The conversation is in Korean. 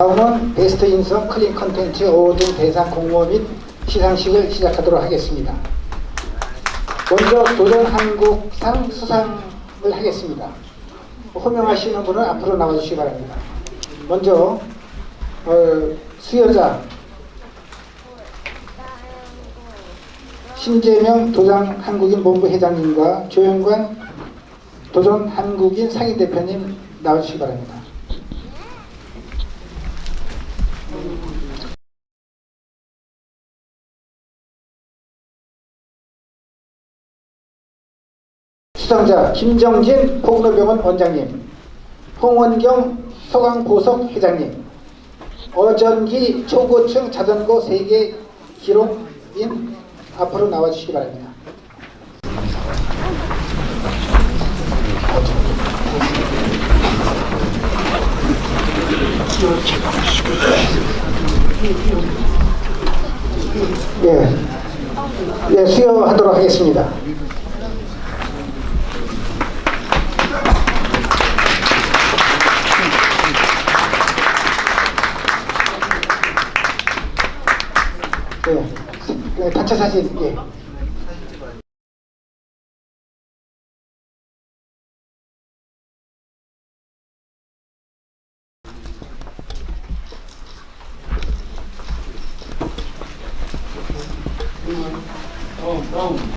다음은 베스트 인성 클린 컨텐츠 어워드 대상 공모 및 시상식을 시작하도록 하겠습니다. 먼저 도전 한국상 수상을 하겠습니다. 호명하시는 분은 앞으로 나와주시기 바랍니다. 먼저 어, 수여자 신재명 도전 한국인 본부 회장님과 조영관 도전 한국인 상임 대표님 나와주시기 바랍니다. 수상자 김정진 포근호병원 원장님, 홍원경 소강보석 회장님, 어전기 초고층 자전거 세계 기록인 앞으로 나와주시기 바랍니다. 예, 예 수여하도록 하겠습니다. 예, 예, 단체 사진, 예.